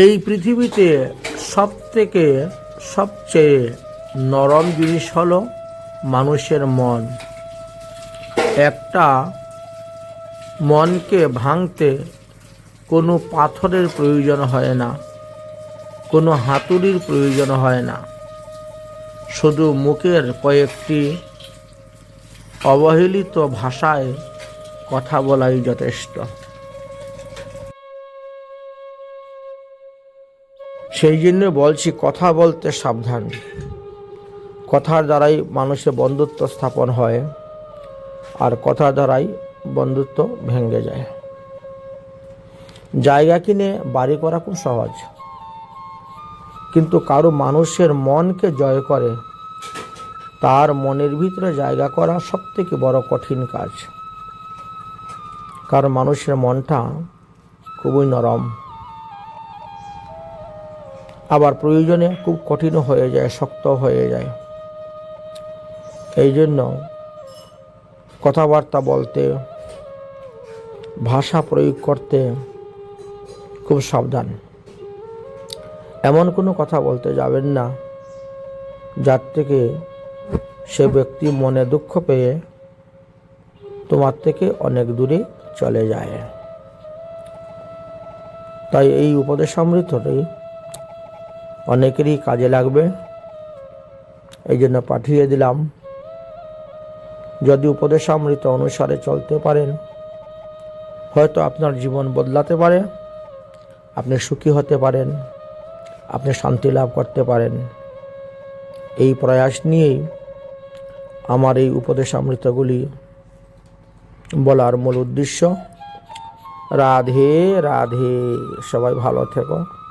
এই পৃথিবীতে সব থেকে সবচেয়ে নরম জিনিস হলো মানুষের মন। একটা মনকে ভাঙতে কোনো পাথরের প্রয়োজন হয় না, কোনো হাতুড়ির প্রয়োজন হয় না। শুধু মুখের কয়েকটি অবহেলিত ভাষায় কথা বলাই যথেষ্ট। সেই জন্য বলছি, কথা বলতে সাবধান। কথার দ্বারাই মানুষের বন্ধুত্ব স্থাপন হয় আর কথার দ্বারাই বন্ধুত্ব ভেঙে যায়। জায়গা কিনে বাড়ি করা খুব সহজ। কিন্তু কারও মানুষের মনকে জয় করে, তার মনের ভিতরে জায়গা করা সব থেকে বড় কঠিন কাজ। কারণ মানুষের মনটা খুবই নরম। আবার প্রয়োজনে খুব কঠিন হয়ে যায় শক্ত হয়ে যায়। এই জন্য কথাবার্তা বলতে, ভাষা প্রয়োগ করতে খুব সাবধান। এমন কোনো কথা বলতে যাবেন না, যার থেকে সে ব্যক্তি মনে দুঃখ পেয়ে তোমার থেকে অনেক দূরে চলে যায়। তাই এই উপদেশামৃতটি অনেকেরই কাজে লাগবে। এই জন্য পাঠিয়ে দিলাম। যদি উপদেশামৃত অনুসারে চলতে পারেন, হয়তো আপনার জীবন বদলাতে পারে। আপনি সুখী হতে পারেন, আপনি শান্তি লাভ করতে পারেন। এই প্রয়াস নিয়েই আমার এই উপদেশামৃতগুলি বলার মূল উদ্দেশ্য। রাধে রাধে, সবাই ভালো থেকো।